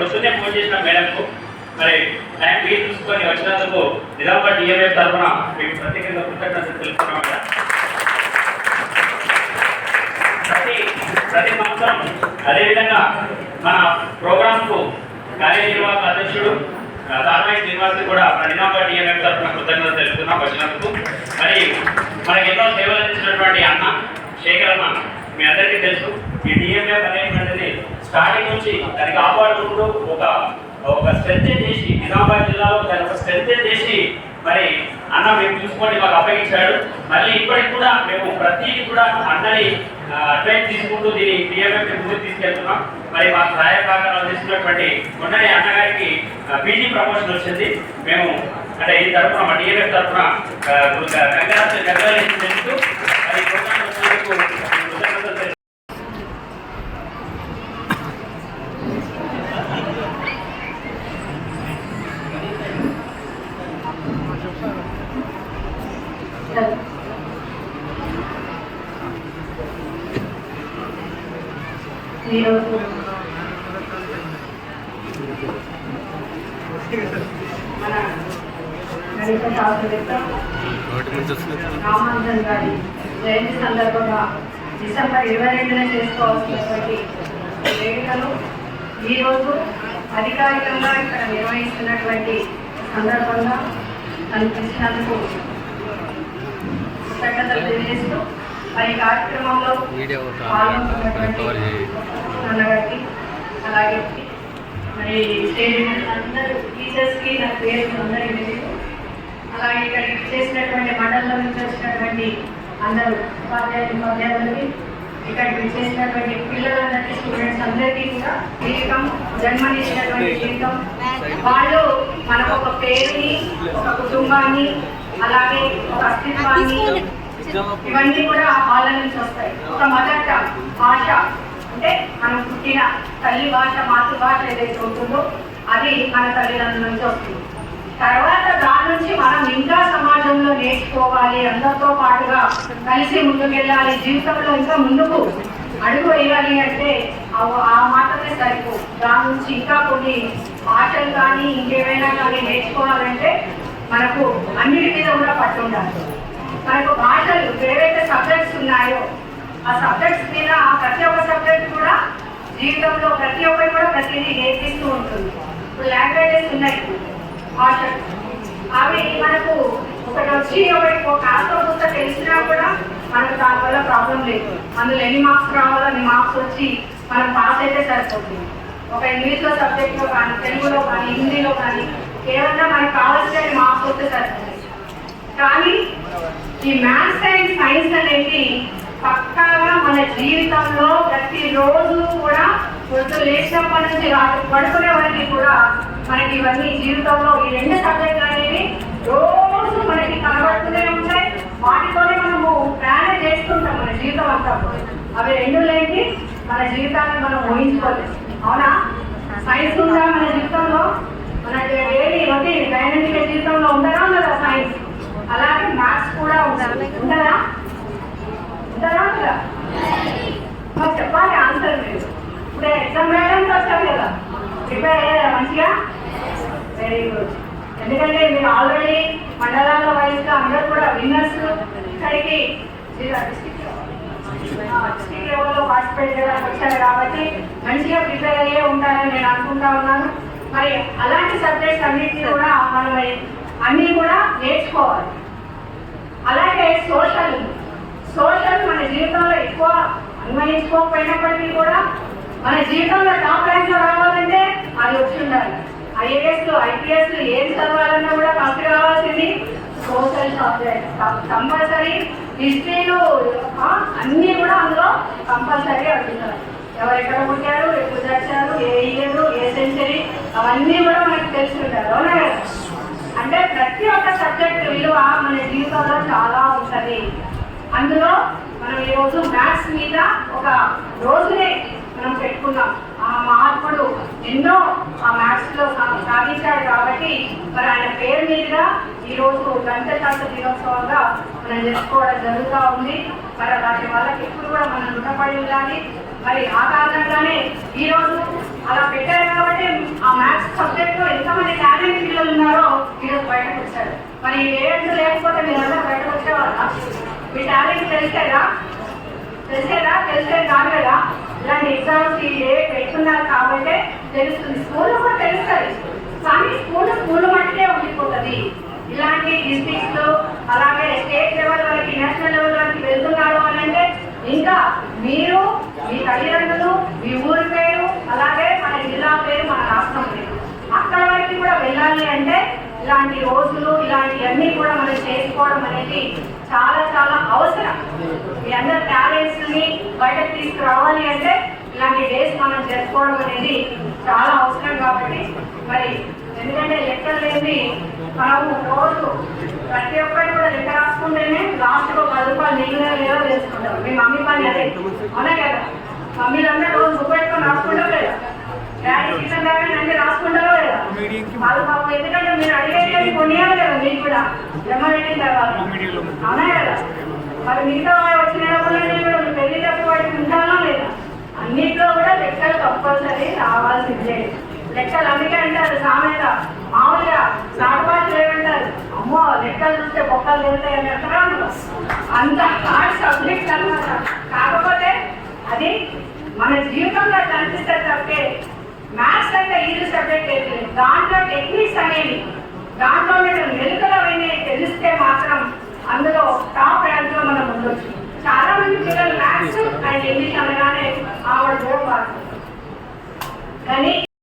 Phone చేసిన మేడంకు మరి time వీలు చూసుకొని వచ్చినందుకు నిజామాబాద్ డిఎంఏ తరఫున మీకు ప్రత్యేకంగా కృతజ్ఞతలు తెలుపుతున్నాం ప్రతి ప్రతి సంవత్సరం అదేవిధంగా మన ప్రోగ్రామ్కు కార్యనిర్వాహక అధ్యక్షుడు సామాజిక శ్రీనివాస్ కూడా నిజామాబాద్ డిఎంఎం తరఫున కృతజ్ఞతలు తెలుపుతున్నాం వచ్చినందుకు. మరి మనకి ఎన్నో సేవలు అందించినటువంటి అన్న శేఖర్ అన్న మీ అందరికీ తెలుసు. ఈ డిఎంఎఫ్ అనేటువంటిది స్టార్టింగ్ నుంచి దాన్ని కాపాడుకుంటూ ఒక ఒక స్ట్రెంత్ చేసి నిజామాబాద్ జిల్లాలో దాని ఒక స్ట్రెంత్ చేసి మరి అన్న మేము చూసుకోండి మాకు అప్పగించాడు. మళ్ళీ ఇప్పటికి కూడా మేము ప్రతిదీ కూడా అన్నని అడ్వైస్ తీసుకుంటూ దీన్ని పిఎంఎఫ్ ముందుకు తీసుకెళ్తున్నాం. మరి మా సహాయ సహకారాలు అందిస్తున్నటువంటి మొన్ననే అన్నగారికి పీజీ ప్రమోషన్ వచ్చింది. మేము అంటే ఈ తరఫున మా డిఎంఎఫ్ తరఫున కంగ్రాచులేషన్ కంగ్రాచులేషన్ చేస్తూ మరి ఈ ప్రోగ్రాం వచ్చినందుకు కృతజ్ఞతలు తెలుపుతున్నాం. ఈరోజు మన రామానుజన్ గారి జయంతి సందర్భంగా డిసెంబర్ ఇరవై రెండున చేసుకోవాల్సినటువంటి వేడుకలు ఈరోజు అధికారికంగా ఇక్కడ నిర్వహిస్తున్నటువంటి సందర్భంగా కనిపించినందుకు కృతజ్ఞతలు తెలియజేస్తూ మరి కార్యక్రమంలో అన్నగారికి అలాగే మరి స్టేజ్ అందరూ టీచర్స్కి నా పేరు అందరికీ తెలియదు. అలాగే ఇక్కడికి చేసినటువంటి మండలంలో నుంచి వచ్చినటువంటి అందరూ ఉపాధ్యాయులు ఉపాధ్యాయులకి ఇక్కడికి చేసినటువంటి పిల్లలందరికీ స్టూడెంట్స్ అందరికీ కూడా జీవితం జన్మనిచ్చినటువంటి జీవితం. వాళ్ళు మనకు ఒక పేరుని ఒక కుటుంబాన్ని అలాగే ఒక అస్తిత్వాన్ని ఇవన్నీ కూడా వాళ్ళ నుంచి వస్తాయి. ఒక మదర్ టంగ్ భాష అంటే మనం పుట్టిన తల్లి భాష మాతృభాష ఏదైతే ఉంటుందో అది మన తల్లిదండ్రుల నుంచి వస్తుంది. తర్వాత దాని నుంచి మనం ఇంకా సమాజంలో నేర్చుకోవాలి అందరితో పాటుగా కలిసి ముందుకెళ్ళాలి జీవితంలో ఇంకా ముందుకు అడుగు వేయాలి అంటే ఆ- ఆ సరిపో. దాని నుంచి ఇంకా కొన్ని భాషలు కానీ ఇంకేమైనా కానీ నేర్చుకోవాలంటే మనకు అన్నిటి మీద కూడా పట్టు ఉండాలి మనకు భాషలు ఏవైతే సబ్జెక్ట్స్ ఉన్నాయో ఆ సబ్జెక్ట్స్ మీద ప్రతి ఒక్క సబ్జెక్ట్ కూడా జీవితంలో ప్రతి ఒక్కరు కూడా ప్రతిదీ నేర్పిస్తూ ఉంటుంది. ఇప్పుడు లాంగ్వేజెస్ ఉన్నాయి. భాషలు. అవి మనకు ఒకటి వచ్చి ఒకటి ఒక కాస్త పుస్తకం తెలిసినా కూడా మనకు దానివల్ల ప్రాబ్లం లేదు. అందులో ఎన్ని మార్క్స్ రావాలో అన్ని మార్క్స్ వచ్చి మనం పాస్ అయితే సరిపోతుంది. ఒక ఇంగ్లీష్లో సబ్జెక్ట్లో కానీ తెలుగులో కానీ హిందీలో కానీ ఏమన్నా మనకు కావాల్సిన మార్క్స్ వస్తే సరిపోతుంది కానీ ఈ మ్యాథ్స్ అండ్ సైన్స్ అనేది పక్కాగా మన జీవితంలో ప్రతిరోజు కూడా పొద్దు లేచినప్పటి నుంచి రాత్రి పడుకునే వరకు కూడా మనకి ఇవన్నీ జీవితంలో ఈ రెండు సబ్జెక్టులు అనేవి రోజు మనకి కనబడుతూనే ఉంటాయి. వాటితోనే మనము ప్రయాణం చేస్తుంటాం మన జీవితం అంతా అవి రెండు లేని మన జీవితాన్ని మనం ఊహించుకోలేదు అవునా సైన్స్ ఉందా మన జీవితంలో మన డైలీ రొటీన్ దైనందిక జీవితంలో ఉండదా ఉండదా సైన్స్ అలాగే మ్యాథ్స్ కూడా ఉండాలి ఉండదా ఉండదా ఉండదా మరి చెప్పాలి ఆన్సర్ మీరు. ఇప్పుడు ఎగ్జామ్ రాయడానికి వచ్చారు కదా. ప్రిపేర్ అయ్యారా మంచిగా? వెరీ గుడ్ ఎందుకంటే మీరు ఆల్రెడీ మండలాల వైజ్గా అందరూ కూడా విన్నర్స్ ఇక్కడికి డిస్ట్రిక్ట్ లెవెల్లో పార్టిసిపేట్ చేయడానికి వచ్చారు కాబట్టి మంచిగా ప్రిపేర్ అయ్యే ఉంటారని నేను అనుకుంటా ఉన్నాను. మరి అలాంటి సబ్జెక్ట్స్ అన్నింటినీ కూడా మనం అన్నీ కూడా నేర్చుకోవాలి. అలాగే సోషల్ అన్వయించుకోకపోయినప్పటికీ కూడా మన జీవితంలో టాప్ ర్యాంక్లో రావాలంటే అది వచ్చి ఉండాలి. ఐఏఎస్ ఐపీఎస్ ఏం చదవాలన్నా కూడా ఫస్ట్ కావాల్సింది సోషల్ సబ్జెక్ట్ కంపల్సరీ హిస్టరీలు అన్నీ కూడా అందులో కంపల్సరీ అడుగుతారు. ఎవరు ఎక్కడ పుట్టారు ఎప్పుడు చచ్చారు ఏ ఇయర్ ఏ సెంచరీ అవన్నీ కూడా మనకు తెలిసి అవునా అంటే ప్రతి ఒక్క సబ్జెక్ట్ విలువ మన జీవితంలో చాలా ఉంటుంది. అందులో మనం ఈరోజు మ్యాథ్స్ మీద ఒక రోజునే మనం పెట్టుకున్నాం. ఆ మహాత్ముడు ఎన్నో ఆ మ్యాథ్స్లో సాధించాడు కాబట్టి మరి ఆయన పేరు మీదుగా ఈ రోజు గణిత శాస్త్ర దినోత్సవంగా మనం జరుపుకోవడం జరుగుతూ ఉంది. మరి అలాంటి వాళ్ళకి ఎప్పుడు కూడా మనం రుణపడి ఉండాలి. మరి ఆ కారణంగానే ఈ రోజు అలా పెట్టారు కాబట్టి ఆ మ్యాథ్స్ సబ్జెక్ట్లో ఎంతమంది టాలెంట్ పిల్లలు ఉన్నారో ఈరోజు బయటకు వచ్చారు. మరి ఏ లేకపోతే మీరందరూ బయటకు వచ్చేవాళ్ళ? మీ టాలెంట్ తెలిసేదా తెలిసేదా తెలిసే కాదు కదా? ఇలాంటి ఎగ్జామ్స్ ఏ పెట్టున్నారు కాబట్టి తెలుస్తుంది. స్కూల్లో కూడా తెలుస్తుంది. కానీ స్కూల్ స్కూల్ మట్టుకే ఉండిపోతుంది. ఇలాంటి డిస్ట్రిక్ట్స్ అలాగే స్టేట్ లెవెల్ వరకు నేషనల్ లెవెల్ వరకు వెళ్తున్నారు అని అంటే ఇంకా మీరు మీ తల్లిదండ్రులు మీ ఊరి పేరు అలాగే మన జిల్లా పేరు మన రాష్ట్రం పేరు. అక్కడ వరకు కూడా వెళ్ళాలి అంటే ఇలాంటి రోజులు ఇలాంటివన్నీ కూడా మనం చేసుకోవడం అనేది చాలా చాలా అవసరం. మీ అందరి టాలెంట్స్ని బయటకు తీసుకురావాలి అంటే ఇలాంటి డేస్ మనం జరుపుకోవడం అనేది చాలా అవసరం కాబట్టి మరి ఎందుకంటే లెక్కలు లేని మనము రోజు ప్రతి ఒక్కరికి కూడా లెక్క రాసుకుంటేనే లాస్ట్లో పది రూపాయలు మిగిలిన లేదో తెలుసుకుంటాం. మీ మమ్మీ పని అదే. అవునా కదా? మమ్మీలందరూ రోజు బుక్ పెట్టుకొని రాసుకుంటాం లేదా ఎందుకంటే మీరు అడిగేది కొనియాలి కదా మీకు కూడా. పెట్టిన తర్వాత అవునా కదా మరి మిగతా వచ్చిన మీరు పెళ్ళి డబ్బు వాటికి ఉండాలా లేదా? అన్నిట్లో కూడా లెక్కలు కంపల్సరీ రావాల్సిందే. లెక్కలు అందుకే అంటారు సామెత. మామూలుగా నాటుబాటు లేవంటారు అమ్మో లెక్కలు చూస్తే బొక్కలు వెళ్తాయి అని అంటారా? అంత హార్డ్ సబ్జెక్ట్ అన్నమాట. కాకపోతే అది మన జీవితంలో అట్లా అనిపిస్తే తప్పే. మ్యాథ్స్ అంటే ఈజీ సబ్జెక్ట్ అయితే లేదు. దాంట్లో టెక్నిక్స్ అనేవి దాంట్లో నేను మెలుకలవైన తెలిస్తే మాత్రం అందులో టాప్ ర్యాంక్లో మనం ఉండొచ్చు చాలా మంది పిల్లలు మ్యాథ్స్ అండ్ ఇంగ్లీష్ అనగానే ఆవిడ కానీ